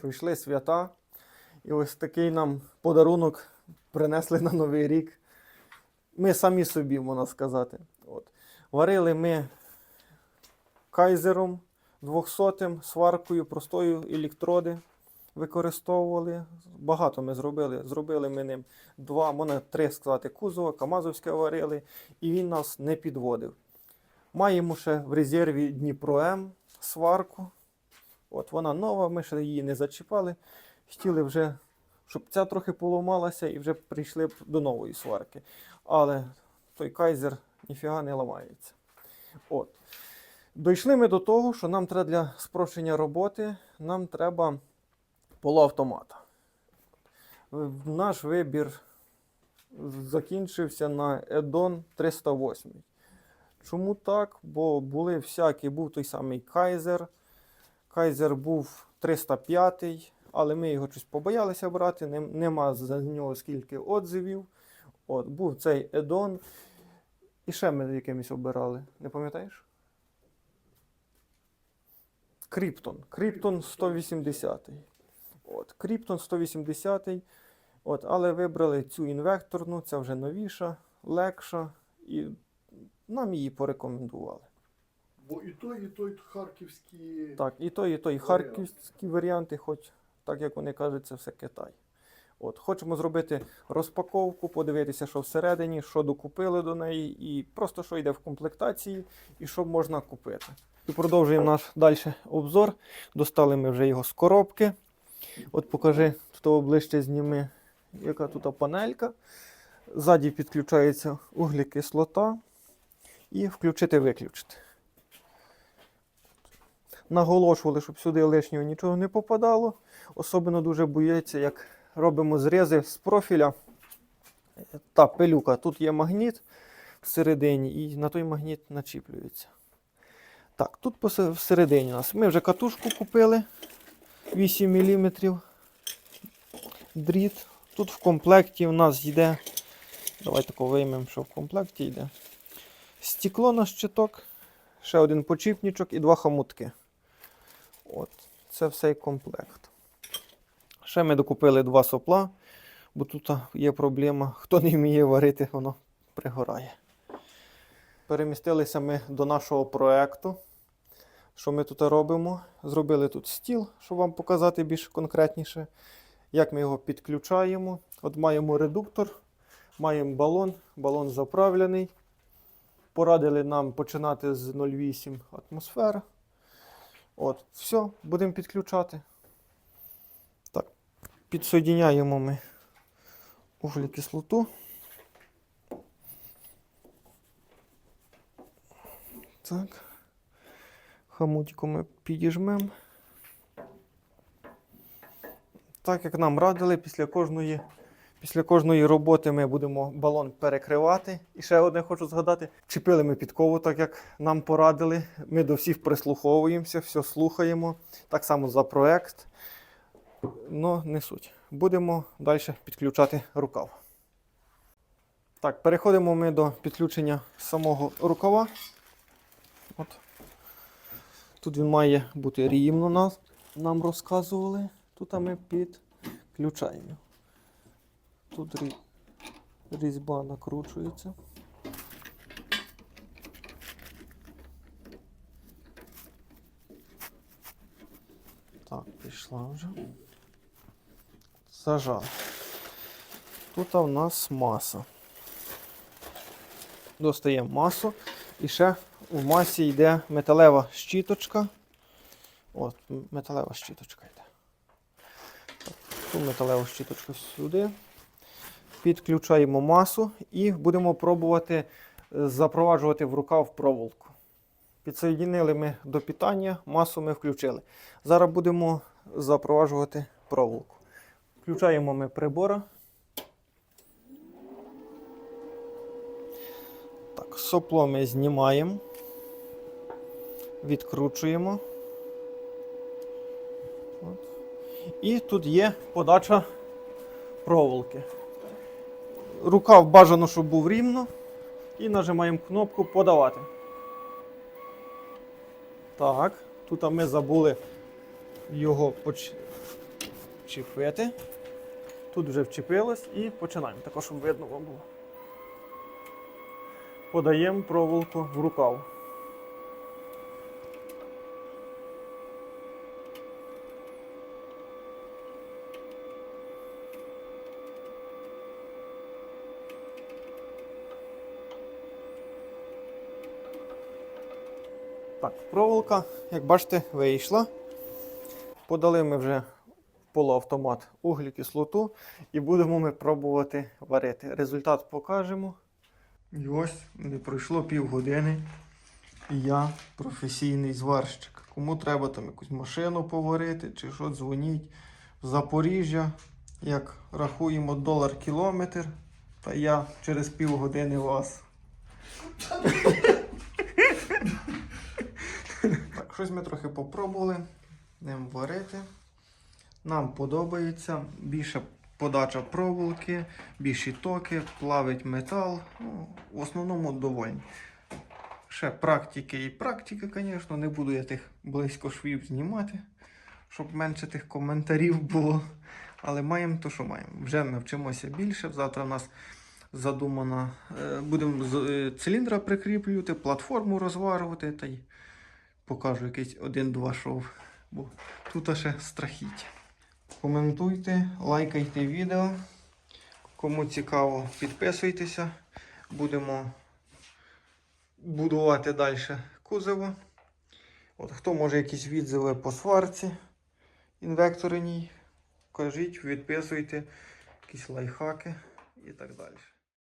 пройшли свята. І ось такий нам подарунок принесли на Новий рік. Ми самі собі, можна сказати. От. Варили ми кайзером 200 сваркою, простою електроди використовували. Багато ми зробили. Зробили ми ним два, можна три сказати, кузова, Камазовське варили, і він нас не підводив. Маємо ще в резерві Дніпро М сварку. От вона нова, ми ще її не зачіпали. Хотіли вже, щоб ця трохи поламалася і вже прийшли б до нової сварки. Але той кайзер ніфіга не ламається. От. Дійшли ми до того, що нам треба для спрощення роботи, нам треба полуавтомата. Наш вибір закінчився на Edon 308. Чому так? Бо були всякі, був той самий Кайзер. Кайзер був 305, але ми його щось побоялися брати, нема за нього скільки отзивів. От, був цей Едон. І ще ми якимось обирали. Не пам'ятаєш? Кріптон. Кріптон 180. От, Кріптон 180. От, але вибрали цю інвекторну, це вже новіша, легша, і нам її порекомендували. Бо і той, і той харківські. Так, і той, і той Варіант. харківські варіанти, хоч так як вони кажуть, це все Китай. От, хочемо зробити розпаковку, подивитися, що всередині, що докупили до неї, і просто що йде в комплектації, і що можна купити. І продовжуємо наш далі обзор. Достали ми вже його з коробки. От покажи, тут ближче зніми, яка тут панелька. Ззаді підключається углекислота. І включити-виключити. Наголошували, щоб сюди лишнього нічого не попадало. Особливо дуже бояться, як робимо зрізи з профіля. Та пилюка. Тут є магніт всередині, і на той магніт начіплюється. Так, тут всередині у нас. Ми вже катушку купили 8 мм дріт. Тут в комплекті у нас йде. Давай тако виймемо, що в комплекті йде. Стекло на щиток, ще один почіпнічок і два хомутки. От, це все комплект. Ще ми докупили два сопла, бо тут є проблема. Хто не вміє варити, воно пригорає. Перемістилися ми до нашого проекту. Що ми тут робимо? Зробили тут стіл, щоб вам показати більш конкретніше, як ми його підключаємо. От маємо редуктор, маємо балон, балон заправлений. Порадили нам починати з 0,8 атмосфер. От, все, будемо підключати. Так, підсоединяємо ми углекислоту. Так. Хамутику ми підіжмемо. Так як нам радили, після кожної, після кожної роботи ми будемо балон перекривати. І ще одне хочу згадати: чіпили ми підкову, так як нам порадили. Ми до всіх прислуховуємося, все слухаємо. Так само за проект. Ну, не суть. Будемо далі підключати рукав. Так, переходимо ми до підключення самого рукава. От. Тут він має бути рівно нас, нам розказували. Тут ми підключаємо. Тут різьба накручується. Так, пішла вже. Зажав. Тут у нас маса. Достаємо масу. І ще в масі йде металева щіточка. От, металева щіточка йде. Ту металеву щіточку сюди. Підключаємо масу і будемо пробувати е, запроваджувати в рукав проволоку. Підсоєдинили ми до питання, масу ми включили. Зараз будемо запроваджувати проволоку. Включаємо ми прибора. Так, сопло ми знімаємо, відкручуємо. От. І тут є подача проволоки. Рукав бажано, щоб був рівно. І нажимаємо кнопку подавати. Так, тут ми забули його почіпити. Тут вже вчепилось і починаємо. Також щоб видно вам було. Подаємо проволоку в рукав. Так, проволока, як бачите, вийшла. Подали ми вже в полуавтомат углекислоту і будемо ми пробувати варити. Результат покажемо. І ось не пройшло півгодини. І я професійний зварщик. Кому треба там якусь машину поварити чи що, дзвоніть в Запоріжжя. Як рахуємо долар кілометр, та я через півгодини вас. Так, щось ми трохи попробували ним варити. Нам подобається більша подача проволоки, більші токи, плавить метал. Ну, в основному довольні. Ще практики і практики, звісно, не буду я тих близько швів знімати, щоб менше тих коментарів було. Але маємо то, що маємо. Вже ми вчимося більше. Завтра у нас задумано, е, будемо е, циліндра прикріплювати, платформу розварювати та й покажу якийсь один-два шов. Бо тут ще страхіття. Коментуйте, лайкайте відео. Кому цікаво, підписуйтеся. Будемо будувати далі кузово. От хто може якісь відзиви по сварці інвекториній, кажіть, відписуйте, якісь лайфхаки і так далі.